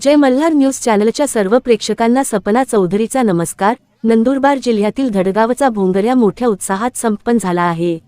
जय Malhar news चॅनलच्या सर्व प्रेक्षकांना सपना चौधरीचा नमस्कार. नंदुरबार जिल्ह्यातील धडगावचा भोंगऱ्या मोठ्या उत्साहात संपन्न झाला आहे.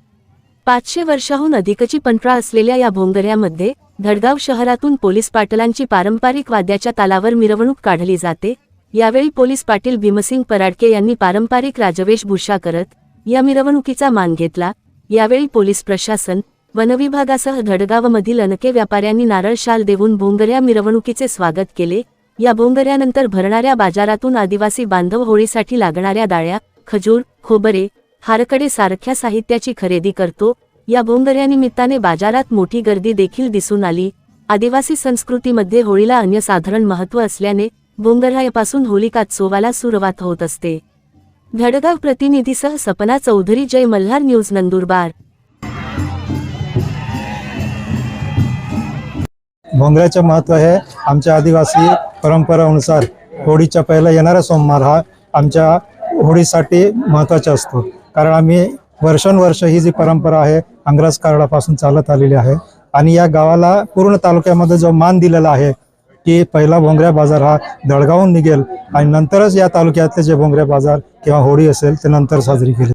पाचशे वर्षाहून अधिकची पंटळा असलेल्या या भोंगऱ्यामध्ये धडगाव शहरातून पोलीस पाटलांची पारंपरिक वाद्याच्या तालावर मिरवणूक काढली जाते. यावेळी पोलीस पाटील भीमसिंग पराडके यांनी पारंपरिक राजवेशभूषा करत या मिरवणुकीचा मान घेतला. यावेळी पोलीस प्रशासन वनविभागासह धडगावमधील अनके व्यापाऱ्यांनी नारळ शाल देऊन भोंगऱ्या मिरवणुकीचे स्वागत केले. या भोंगऱ्यानंतर भरणाऱ्या बाजारातून आदिवासी बांधव होळीसाठी लागणाऱ्या डाळ्या खजूर खोबरे हारकडे सारख्या साहित्याची खरेदी करतो. या भोंगऱ्यानिमित्ताने बाजारात मोठी गर्दी देखील दिसून आली. आदिवासी संस्कृतीमध्ये होळीला अन्यसाधारण महत्त्व असल्याने भोंगऱ्यापासून होलिकात सोवाला सुरुवात होत असते. धडगाव प्रतिनिधीसह सपना चौधरी जय मल्हार न्यूज नंदुरबार. भोंगऱ्याचे महत्त्व हे आमच्या आदिवासी परंपरानुसार होळीच्या पहिला येणारा सोमवार हा आमच्या होळीसाठी महत्त्वाचा असतो. कारण आम्ही वर्षानुवर्ष ही जी परंपरा आहे अंग्रज काळापासून चालत आलेली आहे आणि या गावाला पूर्ण तालुक्यामध्ये जो मान दिलेला आहे की पहिला भोंगऱ्या बाजार हा दडगावून निघेल आणि नंतरच या तालुक्यातले जे भोंगऱ्या बाजार किंवा होळी असेल ते नंतर साजरी केली.